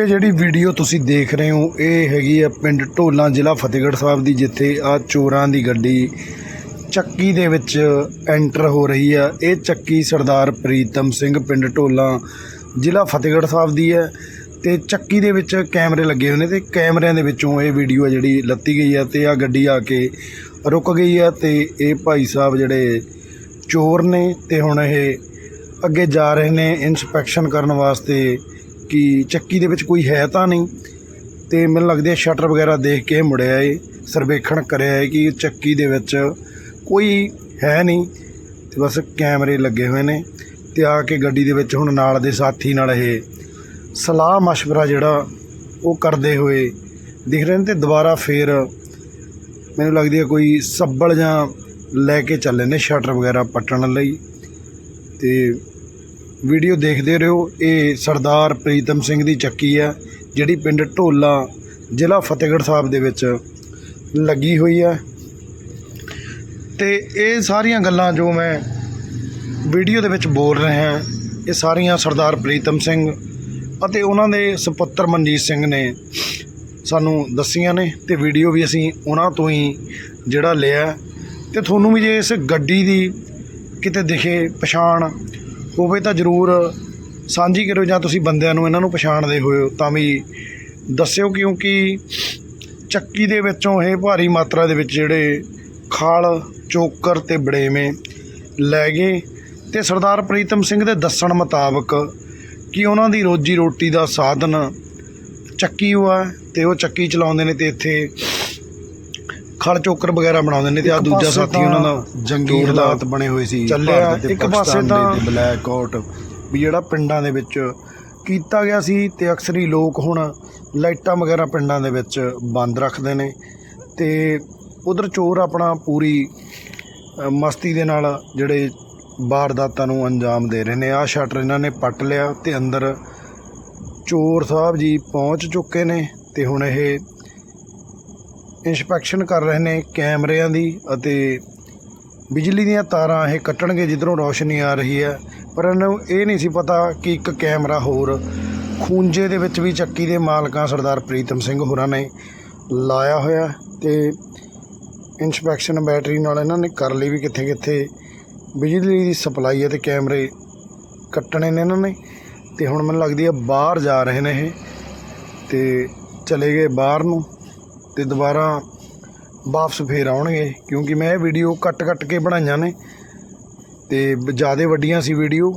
ਇਹ ਜਿਹੜੀ ਵੀਡੀਓ ਤੁਸੀਂ ਦੇਖ ਰਹੇ ਹੋ, ਇਹ ਹੈਗੀ ਆ ਪਿੰਡ ਢੋਲਾ ਜ਼ਿਲ੍ਹਾ ਫਤਿਹਗੜ੍ਹ ਸਾਹਿਬ ਦੀ, ਜਿੱਥੇ ਆ ਚੋਰਾਂ ਦੀ ਗੱਡੀ ਚੱਕੀ ਦੇ ਵਿੱਚ ਐਂਟਰ ਹੋ ਰਹੀ ਆ। ਇਹ ਚੱਕੀ ਸਰਦਾਰ ਪ੍ਰੀਤਮ ਸਿੰਘ ਪਿੰਡ ਢੋਲਾ ਜ਼ਿਲ੍ਹਾ ਫਤਿਹਗੜ੍ਹ ਸਾਹਿਬ ਦੀ ਹੈ ਤੇ ਚੱਕੀ ਦੇ ਵਿੱਚ ਕੈਮਰੇ ਲੱਗੇ ਹੋਏ ਨੇ ਤੇ ਕੈਮਰਿਆਂ ਦੇ ਵਿੱਚੋਂ ਇਹ ਵੀਡੀਓ ਆ ਜਿਹੜੀ ਲੱਤੀ ਗਈ ਆ ਤੇ ਆ ਗੱਡੀ ਆ ਕੇ ਰੁਕ ਗਈ ਆ ਤੇ ਇਹ ਭਾਈ ਸਾਹਿਬ ਜਿਹੜੇ ਚੋਰ ਨੇ ਤੇ ਹੁਣ ਇਹ ਅੱਗੇ ਜਾ ਰਹੇ ਨੇ ਇਨਸਪੈਕਸ਼ਨ ਕਰਨ ਵਾਸਤੇ ਕਿ ਚੱਕੀ ਦੇ ਵਿੱਚ ਕੋਈ ਹੈ ਤਾਂ ਨਹੀਂ। ਤੇ ਮੈਨੂੰ ਲੱਗਦਾ ਹੈ ਸ਼ਟਰ ਵਗੈਰਾ ਦੇਖ ਕੇ ਮੁੜਿਆ ਏ, ਸਰਵੇਖਣ ਕਰਿਆ ਏ ਕਿ ਚੱਕੀ ਦੇ ਵਿੱਚ ਕੋਈ ਹੈ ਨਹੀਂ ਤੇ ਬਸ ਕੈਮਰੇ ਲੱਗੇ ਹੋਏ ਨੇ ਤੇ ਆ ਕੇ ਗੱਡੀ ਦੇ ਵਿੱਚ ਹੁਣ ਨਾਲ ਦੇ ਸਾਥੀ ਨਾਲ ਇਹ ਸਲਾਹ مشਵਰਾ ਜਿਹੜਾ ਉਹ ਕਰਦੇ ਹੋਏ ਦਿਖ ਰਹੇ ਨੇ ਤੇ ਦੁਬਾਰਾ ਫੇਰ ਮੈਨੂੰ ਲੱਗਦੀ ਹੈ ਕੋਈ ਸੱਬਲ ਜਾਂ ਲੈ ਕੇ ਚੱਲੇ ਨੇ ਸ਼ਟਰ ਵਗੈਰਾ ਪੱਟਣ ਲਈ ਤੇ ਵੀਡੀਓ ਦੇਖਦੇ ਰਹੋ। ਇਹ ਸਰਦਾਰ ਪ੍ਰੀਤਮ ਸਿੰਘ ਦੀ ਚੱਕੀ ਹੈ, ਜਿਹੜੀ ਪਿੰਡ ਢੋਲਾ ਜ਼ਿਲ੍ਹਾ ਫਤਿਹਗੜ੍ਹ ਸਾਹਿਬ ਦੇ ਵਿੱਚ ਲੱਗੀ ਹੋਈ ਹੈ। ਤੇ ਇਹ ਸਾਰੀਆਂ ਗੱਲਾਂ ਜੋ ਮੈਂ ਵੀਡੀਓ ਦੇ ਵਿੱਚ ਬੋਲ ਰਿਹਾ ਇਹ ਸਾਰੀਆਂ ਸਰਦਾਰ ਪ੍ਰੀਤਮ ਸਿੰਘ ਅਤੇ ਉਹਨਾਂ ਦੇ ਸੁਪੁੱਤਰ ਮਨਜੀਤ ਸਿੰਘ ਨੇ ਸਾਨੂੰ ਦੱਸੀਆਂ ਨੇ ਤੇ ਵੀਡੀਓ ਵੀ ਅਸੀਂ ਉਹਨਾਂ ਤੋਂ ਹੀ ਜਿਹੜਾ ਲਿਆ ਤੇ ਤੁਹਾਨੂੰ ਵੀ ਜੇ ਇਸ ਗੱਡੀ ਦੀ ਕਿਤੇ ਦਿਖੇ ਪਛਾਣ ਹੋਵੇ ਤਾਂ ਜ਼ਰੂਰ ਸਾਂਝੀ ਕਰੋ ਜਾਂ ਤੁਸੀਂ ਬੰਦਿਆਂ ਨੂੰ ਇਹਨਾਂ ਨੂੰ ਪਛਾਣਦੇ ਹੋਇਓ, ਤਾਂ ਵੀ ਦੱਸਿਓ ਕਿਉਂਕਿ ਚੱਕੀ ਦੇ ਵਿੱਚੋਂ ਇਹ ਭਾਰੀ ਮਾਤਰਾ ਦੇ ਵਿੱਚ ਜਿਹੜੇ ਖਾਲ, ਚੋਕਰ ਤੇ ਬੜੇਵੇਂ ਲੈ ਗਏ ਤੇ ਸਰਦਾਰ ਪ੍ਰੀਤਮ ਸਿੰਘ ਦੇ ਦੱਸਣ ਮੁਤਾਬਕ ਕਿ ਉਹਨਾਂ ਦੀ ਰੋਜੀ ਰੋਟੀ ਦਾ ਸਾਧਨ ਚੱਕੀ ਹੋਆ ਤੇ ਉਹ ਚੱਕੀ ਚਲਾਉਂਦੇ ਨੇ ਤੇ ਇੱਥੇ ਖਲ ਚੋਕਰ ਵਗੈਰਾ ਬਣਾਉਂਦੇ ਨੇ ਤੇ ਆ ਦੂਜਾ ਸਾਥੀ ਉਹਨਾਂ ਦਾ ਜੰਗੀ ਹਾਲਾਤ ਬਣੇ ਹੋਏ ਸੀ ਚੱਲਿਆ, ਇੱਕ ਪਾਸੇ ਤਾਂ- ਬਲੈਕ ਆਊਟ ਵੀ ਜਿਹੜਾ ਪਿੰਡਾਂ ਦੇ ਵਿੱਚ ਕੀਤਾ ਗਿਆ ਸੀ ਤੇ ਅਕਸਰ ਲੋਕ ਹੁਣ ਲਾਈਟਾਂ ਵਗੈਰਾ ਪਿੰਡਾਂ ਦੇ ਵਿੱਚ ਬੰਦ ਰੱਖਦੇ ਨੇ ਤੇ ਉਧਰ ਚੋਰ ਆਪਣਾ ਪੂਰੀ ਮਸਤੀ ਦੇ ਨਾਲ ਜਿਹੜੇ ਵਾਰਦਾਤਾਂ ਨੂੰ ਅੰਜਾਮ ਦੇ ਰਹੇ ਨੇ। ਆਹ ਸ਼ਟਰ ਇਹਨਾਂ ਨੇ ਪੱਟ ਲਿਆ ਤੇ ਅੰਦਰ ਚੋਰ ਸਾਹਿਬ ਜੀ ਪਹੁੰਚ ਚੁੱਕੇ ਨੇ ਤੇ ਹੁਣ ਇਹ ਇਨਸਪੈਕਸ਼ਨ ਕਰ ਰਹੇ ਨੇ ਕੈਮਰਿਆਂ ਦੀ ਅਤੇ ਬਿਜਲੀ ਦੀਆਂ ਤਾਰਾਂ ਇਹ ਕੱਟਣਗੇ ਜਿੱਧਰੋਂ ਰੋਸ਼ਨੀ ਆ ਰਹੀ ਹੈ। ਪਰ ਇਹਨਾਂ ਨੂੰ ਇਹ ਨਹੀਂ ਸੀ ਪਤਾ ਕਿ ਇੱਕ ਕੈਮਰਾ ਹੋਰ ਖੂੰਜੇ ਦੇ ਵਿੱਚ ਵੀ ਚੱਕੀ ਦੇ ਮਾਲਕਾਂ ਸਰਦਾਰ ਪ੍ਰੀਤਮ ਸਿੰਘ ਹੋਰਾਂ ਨੇ ਲਾਇਆ ਹੋਇਆ ਤੇ ਇਨਸਪੈਕਸ਼ਨ ਬੈਟਰੀ ਨਾਲ ਇਹਨਾਂ ਨੇ ਕਰ ਲਈ ਵੀ ਕਿੱਥੇ ਕਿੱਥੇ ਬਿਜਲੀ ਦੀ ਸਪਲਾਈ ਹੈ ਤੇ ਕੈਮਰੇ ਕੱਟਣੇ ਨੇ ਇਹਨਾਂ ਨੇ ਤੇ ਹੁਣ ਮੈਨੂੰ ਲੱਗਦੀ ਹੈ ਬਾਹਰ ਜਾ ਰਹੇ ਨੇ ਇਹ ਤੇ ਚਲੇ ਗਏ ਬਾਹਰ ਨੂੰ। ਤੇ ਦੁਬਾਰਾ ਵਾਪਸ ਫੇਰ ਆਉਣਗੇ, ਕਿਉਂਕਿ ਮੈਂ ਇਹ ਵੀਡੀਓ ਕੱਟ-ਕੱਟ ਕੇ ਬਣਾਈਆਂ ਨੇ ਤੇ ਜ਼ਿਆਦਾ ਵੱਡੀਆਂ ਸੀ ਵੀਡੀਓ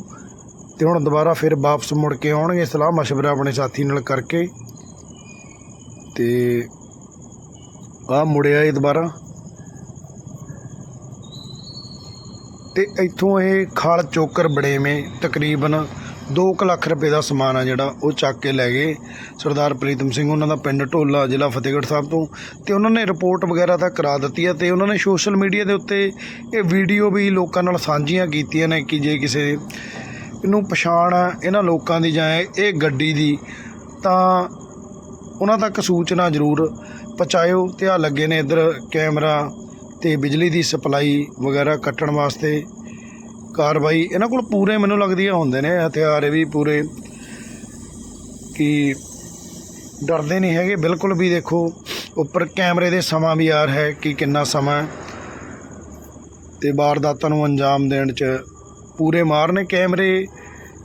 ਤੇ ਹੁਣ ਦੁਬਾਰਾ ਫਿਰ ਵਾਪਸ ਮੁੜ ਕੇ ਆਉਣਗੇ, ਸਲਾਹ مشਵਰਾ ਆਪਣੇ ਸਾਥੀ ਨਾਲ ਕਰਕੇ। ਤੇ ਆ ਮੁੜਿਆ ਇਹ ਦੁਬਾਰਾ। ਤੇ ਇੱਥੋਂ ਇਹ ਖਾਲ ਚੋਕਰ ਬੜੇਵੇਂ ਤਕਰੀਬਨ 2 ਲੱਖ ਰੁਪਏ ਦਾ ਸਮਾਨ ਆ ਜਿਹੜਾ, ਉਹ ਚੱਕ ਕੇ ਲੈ ਗਏ ਸਰਦਾਰ ਪ੍ਰੀਤਮ ਸਿੰਘ, ਉਹਨਾਂ ਦਾ ਪਿੰਡ ਢੋਲਾ, ਜ਼ਿਲ੍ਹਾ ਫਤਿਹਗੜ੍ਹ ਸਾਹਿਬ ਤੋਂ। ਤੇ ਉਹਨਾਂ ਨੇ ਰਿਪੋਰਟ ਵਗੈਰਾ ਤਾਂ ਕਰਾ ਦਿੱਤੀ ਹੈ ਤੇ ਉਹਨਾਂ ਨੇ ਸੋਸ਼ਲ ਮੀਡੀਆ ਦੇ ਉੱਤੇ ਇਹ ਵੀਡੀਓ ਵੀ ਲੋਕਾਂ ਨਾਲ ਸਾਂਝੀਆਂ ਕੀਤੀਆਂ ਨੇ ਕਿ ਜੇ ਕਿਸੇ ਨੂੰ ਪਛਾਣ ਆ ਇਹਨਾਂ ਲੋਕਾਂ ਦੀ ਜਾਂ ਇਹ ਇਹ ਗੱਡੀ ਦੀ, ਤਾਂ ਉਹਨਾਂ ਤੱਕ ਸੂਚਨਾ ਜ਼ਰੂਰ ਪਹੁੰਚਾਇਓ। ਤੇ ਆ ਲੱਗੇ ਨੇ ਇੱਧਰ ਕੈਮਰਾ ਤੇ ਬਿਜਲੀ ਦੀ ਸਪਲਾਈ ਵਗੈਰਾ ਕੱਟਣ ਵਾਸਤੇ। ਕਾਰਵਾਈ ਇਹਨਾਂ ਕੋਲ ਪੂਰੇ ਮੈਨੂੰ ਲੱਗਦੀ ਆ ਹੁੰਦੇ ਨੇ ਹਥਿਆਰ ਇਹ ਵੀ ਪੂਰੇ ਕਿ ਡਰਦੇ ਨਹੀਂ ਹੈਗੇ, ਬਿਲਕੁਲ ਵੀ ਦੇਖੋ ਉੱਪਰ ਕੈਮਰੇ ਦੇ ਸਮਾਂ ਵੀ ਆ ਰਿਹਾ ਹੈ ਕਿ ਕਿੰਨਾ ਸਮਾਂ ਹੈ। ਤੇ ਵਾਰਦਾਤਾਂ ਨੂੰ ਅੰਜਾਮ ਦੇਣ 'ਚ ਪੂਰੇ ਮਾਰ ਨੇ, ਕੈਮਰੇ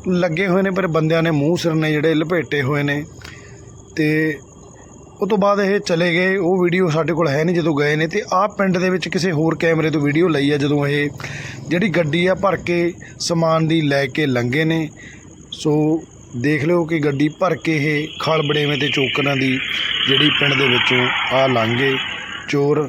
ਲੱਗੇ ਹੋਏ ਨੇ ਪਰ ਬੰਦਿਆਂ ਨੇ ਮੂੰਹ ਸਿਰ ਨੇ ਜਿਹੜੇ ਲਪੇਟੇ ਹੋਏ ਨੇ। ਤੇ ਉਹ ਤੋਂ ਬਾਅਦ ਇਹ ਚਲੇ ਗਏ, ਉਹ ਵੀਡੀਓ ਸਾਡੇ ਕੋਲ ਹੈ ਨਹੀਂ ਜਦੋਂ ਗਏ ਨੇ ਤੇ ਆਹ ਪਿੰਡ ਦੇ ਵਿੱਚ ਕਿਸੇ ਹੋਰ ਕੈਮਰੇ ਤੋਂ ਵੀਡੀਓ ਲਈ ਆ ਜਦੋਂ ਇਹ ਜਿਹੜੀ ਗੱਡੀ ਆ ਭਰ ਕੇ ਸਮਾਨ ਦੀ ਲੈ ਕੇ ਲੰਘੇ ਨੇ। ਸੋ ਦੇਖ ਲਿਓ ਕਿ ਗੱਡੀ ਭਰ ਕੇ ਇਹ ਖਾਲ ਬੜੇਵੇਂ ਤੇ ਚੋਕਰਾਂ ਦੀ ਜਿਹੜੀ ਪਿੰਡ ਦੇ ਵਿੱਚੋਂ ਆ ਲੰਘੇ। ਚੋਰ